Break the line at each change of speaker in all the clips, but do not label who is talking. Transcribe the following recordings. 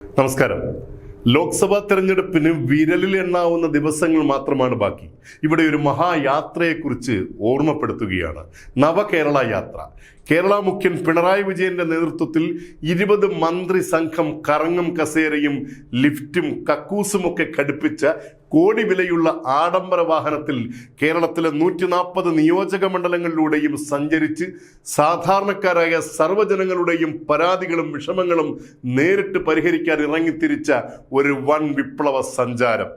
നമസ്കാരം. ലോക്സഭാ തെരഞ്ഞെടുപ്പിന് വിരലിൽ എണ്ണാവുന്ന ദിവസങ്ങൾ മാത്രമാണ് ബാക്കി. ഇവിടെ ഒരു മഹായാത്രയെക്കുറിച്ച് ഓർമ്മപ്പെടുത്തുകയാണ്. നവകേരള യാത്ര. കേരള മുഖ്യൻ പിണറായി വിജയന്റെ നേതൃത്വത്തിൽ ഇരുപത് മന്ത്രി സംഘം കറങ്ങും കസേരയും ലിഫ്റ്റും കക്കൂസുമൊക്കെ ഘടിപ്പിച്ച കോടി വിലയുള്ള ആഡംബര വാഹനത്തിൽ കേരളത്തിലെ നൂറ്റി നാൽപ്പത് നിയോജക മണ്ഡലങ്ങളിലൂടെയും സഞ്ചരിച്ച് സാധാരണക്കാരായ സർവജനങ്ങളുടെയും പരാതികളും വിഷമങ്ങളും നേരിട്ട് പരിഹരിക്കാൻ ഇറങ്ങിത്തിരിച്ച ഒരു വൻ വിപ്ലവ സഞ്ചാരം.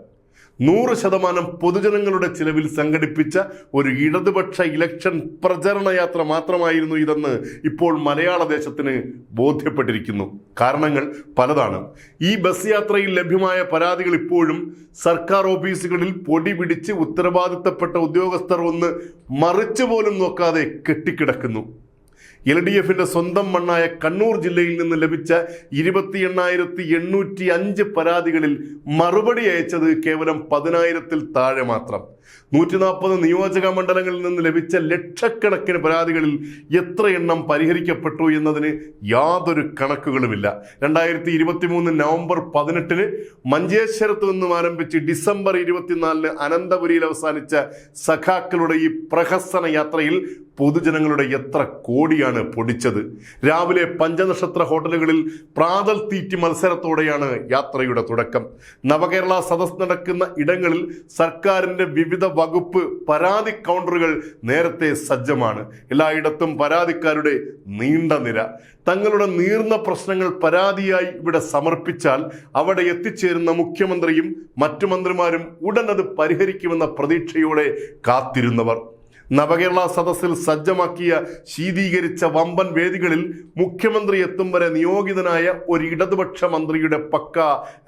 നൂറ് ശതമാനം പൊതുജനങ്ങളുടെ ചിലവിൽ സംഘടിപ്പിച്ച ഒരു ഇടതുപക്ഷ ഇലക്ഷൻ പ്രചരണ യാത്ര മാത്രമായിരുന്നു ഇതെന്ന് ഇപ്പോൾ മലയാള ദേശത്തിന് ബോധ്യപ്പെട്ടിരിക്കുന്നു. കാരണങ്ങൾ പലതാണ്. ഈ ബസ് യാത്രയിൽ ലഭ്യമായ പരാതികൾ ഇപ്പോഴും സർക്കാർ ഓഫീസുകളിൽ പൊടി പിടിച്ച് ഉത്തരവാദിത്തപ്പെട്ട ഉദ്യോഗസ്ഥർ ഒന്ന് മറിച്ചു പോലും നോക്കാതെ കെട്ടിക്കിടക്കുന്നു. എൽ ഡി എഫിന്റെ സ്വന്തം മണ്ണായ കണ്ണൂർ ജില്ലയിൽ നിന്ന് ലഭിച്ച ഇരുപത്തി എണ്ണായിരത്തി എണ്ണൂറ്റി അഞ്ച് പരാതികളിൽ മറുപടി അയച്ചത് കേവലം പതിനായിരത്തിൽ താഴെ മാത്രം. നൂറ്റി നാൽപ്പത് നിയോജക മണ്ഡലങ്ങളിൽ നിന്ന് ലഭിച്ച ലക്ഷക്കണക്കിന് പരാതികളിൽ എത്ര എണ്ണം പരിഹരിക്കപ്പെട്ടു എന്നതിന് യാതൊരു കണക്കുകളുമില്ല. രണ്ടായിരത്തി ഇരുപത്തി മൂന്ന് നവംബർ പതിനെട്ടിന് മഞ്ചേശ്വരത്ത് നിന്നും ആരംഭിച്ച് ഡിസംബർ ഇരുപത്തിനാലിന് അനന്തപുരിയിൽ അവസാനിച്ച സഖാക്കളുടെ ഈ പ്രഹസന യാത്രയിൽ പൊതുജനങ്ങളുടെ എത്ര കോടിയാണ് പൊടിച്ചത്. രാവിലെ പഞ്ചനക്ഷത്ര ഹോട്ടലുകളിൽ പ്രാതൽ തീറ്റി മത്സരത്തോടെയാണ് യാത്രയുടെ തുടക്കം. നവകേരള സദസ് നടക്കുന്ന ഇടങ്ങളിൽ സർക്കാരിന്റെ വിവിധ വകുപ്പ് പരാതി കൗണ്ടറുകൾ നേരത്തെ സജ്ജമാണ്. എല്ലായിടത്തും പരാതിക്കാരുടെ നീണ്ട നിര. തങ്ങളുടെ നീർന്ന പ്രശ്നങ്ങൾ പരാതിയായി ഇവിടെ സമർപ്പിച്ചാൽ അവിടെ എത്തിച്ചേരുന്ന മുഖ്യമന്ത്രിയും മറ്റു മന്ത്രിമാരും ഉടൻ അത് പരിഹരിക്കുമെന്ന പ്രതീക്ഷയോടെ കാത്തിരുന്നവർ. നവകേരള സദസ്സിൽ സജ്ജമാക്കിയ ശീതീകരിച്ച വമ്പൻ വേദികളിൽ മുഖ്യമന്ത്രി എത്തും വരെ നിയോഗിതനായ ഒരു ഇടതുപക്ഷ മന്ത്രിയുടെ പക്ക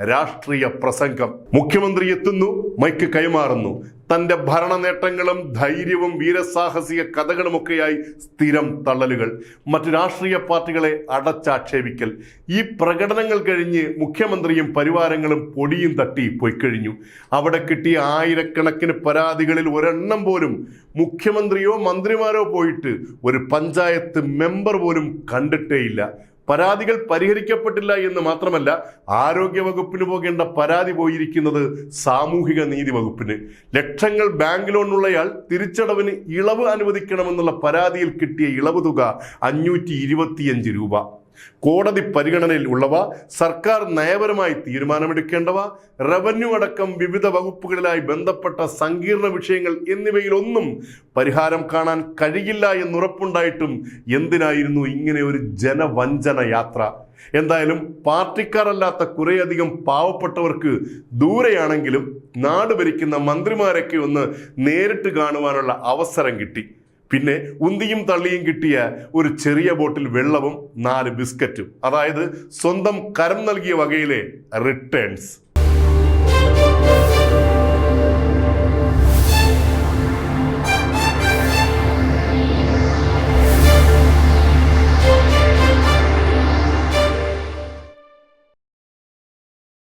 രാഷ്ട്രീയ പ്രസംഗം. മുഖ്യമന്ത്രി എത്തുന്നു മൈക്ക് കൈമാറുന്നു. തന്റെ ഭരണ നേട്ടങ്ങളും ധൈര്യവും വീരസാഹസിക കഥകളുമൊക്കെയായി സ്ഥിരം തള്ളലുകൾ. മറ്റു രാഷ്ട്രീയ പാർട്ടികളെ അടച്ചാക്ഷേപിക്കൽ. ഈ പ്രകടനങ്ങൾ കഴിഞ്ഞ് മുഖ്യമന്ത്രിയും പരിവാരങ്ങളും പൊടിയും തട്ടി പോയി കഴിഞ്ഞു അവിടെ കിട്ടിയ ആയിരക്കണക്കിന് പരാതികളിൽ ഒരെണ്ണം പോലും മുഖ്യമന്ത്രിയോ മന്ത്രിമാരോ പോയിട്ട് ഒരു പഞ്ചായത്ത് മെമ്പർ പോലും കണ്ടിട്ടേയില്ല. പരാതികൾ പരിഹരിക്കപ്പെട്ടില്ല എന്ന് മാത്രമല്ല ആരോഗ്യ വകുപ്പിന് പോകേണ്ട പരാതി പോയിരിക്കുന്നത് സാമൂഹിക നീതി വകുപ്പിന്. ലക്ഷങ്ങൾ ബാങ്ക് ലോണുള്ളയാൾ തിരിച്ചടവിന് ഇളവ് അനുവദിക്കണമെന്നുള്ള പരാതിയിൽ കിട്ടിയ ഇളവ് തുക അഞ്ഞൂറ്റി രൂപ. കോടതി പരിഗണനയിൽ ഉള്ളവ സർക്കാർ നയപരമായി തീരുമാനമെടുക്കേണ്ടവ റവന്യൂ അടക്കം വിവിധ വകുപ്പുകളിലായി ബന്ധപ്പെട്ട സങ്കീർണ വിഷയങ്ങൾ എന്നിവയിലൊന്നും പരിഹാരം കാണാൻ കഴിയില്ല എന്നുറപ്പുണ്ടായിട്ടും എന്തിനായിരുന്നു ഇങ്ങനെ ഒരു ജനവഞ്ചന യാത്ര? എന്തായാലും പാർട്ടിക്കാരല്ലാത്ത കുറേയധികം പാവപ്പെട്ടവർക്ക് ദൂരെയാണെങ്കിലും നാട് ഭരിക്കുന്ന മന്ത്രിമാരൊക്കെ ഒന്ന് നേരിട്ട് കാണുവാനുള്ള അവസരം കിട്ടി. പിന്നെ ഉന്തിയും തള്ളിയും കിട്ടിയ ഒരു ചെറിയ ബോട്ടിൽ വെള്ളവും നാല് ബിസ്ക്കറ്റും. അതായത് സ്വന്തം കരം നൽകിയ വകയിലെ റിട്ടേൺസ്